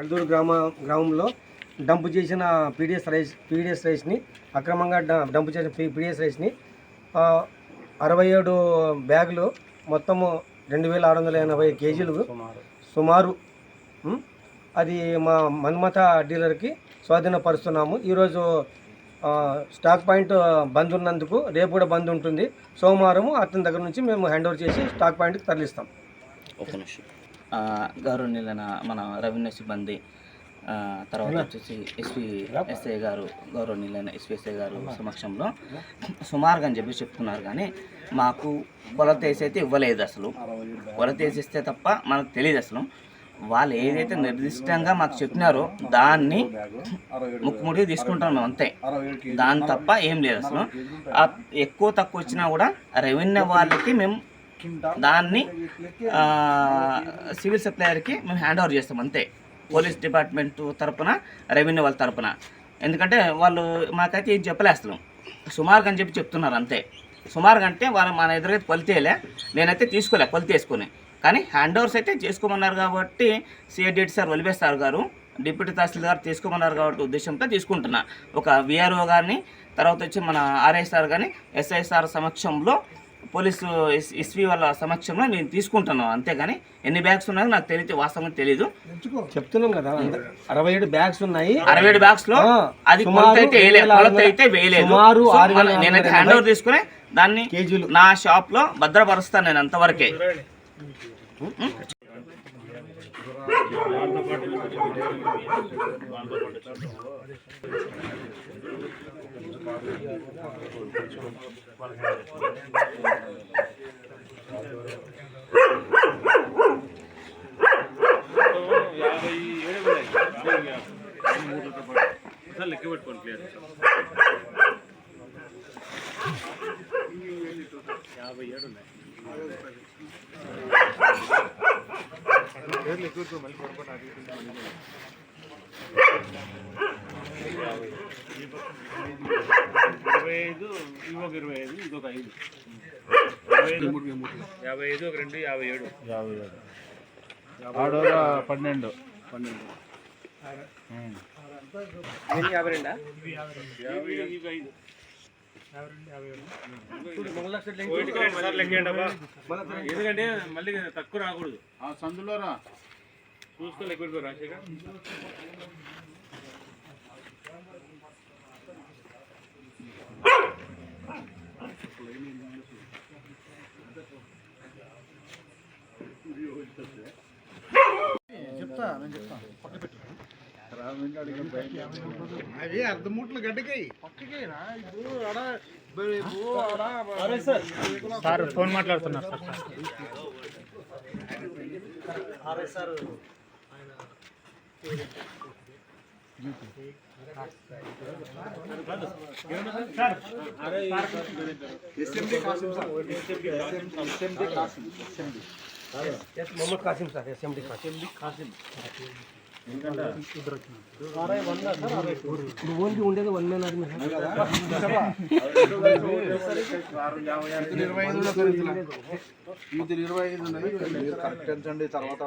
అల్దూరు గ్రామ గ్రామంలో డంప్ చేసిన పీడిఎస్ రైస్ పీడిఎస్ రైస్ని అక్రమంగా డంప్ చేసిన పీడిఎస్ రైస్ని అరవై ఏడు బ్యాగులు మొత్తము రెండు వేల ఆరు వందల ఎనభై కేజీలు సుమారు అది మా మన్మథ డీలర్కి స్వాధీనపరుస్తున్నాము. ఈరోజు స్టాక్ పాయింట్ బంద్ ఉన్నందుకు రేపు కూడా బంద్ ఉంటుంది. సోమవారం అతని దగ్గర నుంచి మేము హ్యాండ్ ఓవర్ చేసి స్టాక్ పాయింట్కి తరలిస్తాం. ఒక నిమిషం. గౌరవనీయులైన మన రెవెన్యూ సిబ్బంది తర్వాత వచ్చేసి ఎస్పీ ఎస్ఐ గారు గౌరవనీయులైన ఎస్పీ ఎస్ఐ గారు సమక్షంలో సుమారుగా అని చెప్పి చెప్తున్నారు కానీ మాకు కొలత వేసి అయితే ఇవ్వలేదు అసలు. కొలత వేసిస్తే తప్ప మనకు తెలియదు అసలు. వాళ్ళు ఏదైతే నిర్దిష్టంగా మాకు చెప్పినారో దాన్ని ముక్కుముడిగా తీసుకుంటాం మేము అంతే. దాని తప్ప ఏం లేదు అసలు. ఎక్కువ తక్కువ వచ్చినా కూడా రెవెన్యూ వాళ్ళకి మేము దాన్ని సివిల్ సప్లయర్కి మేము హ్యాండ్ ఓవర్ చేస్తాం అంతే. పోలీస్ డిపార్ట్మెంట్ తరపున రెవెన్యూ వాళ్ళ తరపున. ఎందుకంటే వాళ్ళు మాకైతే ఏం చెప్పలే అసలు సుమారుగా అని చెప్పి చెప్తున్నారు అంతే. సుమారుగా అంటే వాళ్ళు మన ఎదురుగా కొలితేలే నేనైతే తీసుకోలే కొలిత వేసుకుని. కానీ హ్యాండ్ ఓవర్స్ అయితే చేసుకోమన్నారు కాబట్టి సిఐడిటి సార్ వలివేస్తారు గారు డిప్యూటీ తహసీల్దార్ తీసుకోమన్నారు కాబట్టి ఉద్దేశంతో తీసుకుంటున్నా. ఒక విఆర్ఓ గారిని తర్వాత వచ్చి మన ఆర్ఐఎస్ఆర్ కానీ ఎస్ఐఎస్ఆర్ సమక్షంలో పోలీసు ఎస్- ఎస్వి వాళ్ళ సమక్షంలో నేను తీసుకుంటున్నాను అంతేగాని ఎన్ని బ్యాగ్స్ ఉన్నాయో నాకు తెలియదు వాస్తవంగా తెలియదు చెప్తున్నాం కదా అరవై ఏడు బ్యాగ్స్ ఉన్నాయి. అరవై ఏడు బ్యాగ్స్లో అది కొలత అయితే వేయలేదు. కొలత అయితే వేయలేదు నేనైతే హ్యాండ్ ఓవర్ తీసుకుని దాన్ని కేజీలు. నా షాప్లో భద్రపరుస్తాను నేను అంతవరకే. యాభై ఏడు ఉన్నాయి ఒకసారి లెక్క పెట్టుకోండి క్లియర్ యాభై ఏడు ఉన్నాయి ఇరవై ఐదు ఇంకొక ఇరవై ఐదు ఇంకొక యాభై ఐదు ఒక రెండు యాభై ఏడు. యాభై ఏడు. ఆడోగా పన్నెండు. పన్నెండు. యాభై రెండా? యాభై ఐదు. ఎందుకంటే మళ్ళీ తక్కువ రాకూడదు సందులో రా. చూసుకో లెక్క రాజశేఖర్ అవి అర్ధ మూటలు గడ్డకాయి పక్కకి రా ఇప్పుడు ఆడ సార్. ఫోన్ మాట్లాడుతున్నారు Kasim sir. Mohammed Kasim sir SMD Kasim ఇప్పుడు ఓన్లీ ఉండేది వన్ మ్యాన్ ఆర్మీ ఇతను ఇరవై ఐదు కూడా దొరుకుతున్నా ఇతను ఇరవై ఐదు ఉన్నాయి మీరు కరెక్ట్ ఎంచండి తర్వాత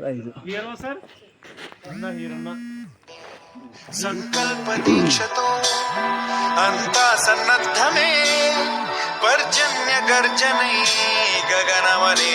ఆడ- హీరో సార్ అన్న హీరో సంకల్ప దీక్షతో అంతా సన్నద్ధమే పర్జన్య గర్జనై గగనమలే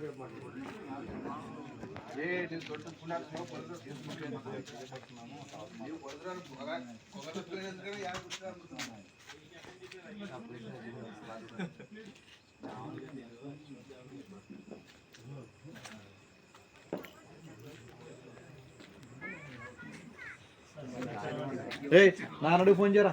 తొమ్మిది నాన్నడు ఫోన్ చేయరా?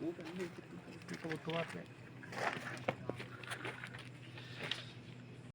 五百六，这个多少钱？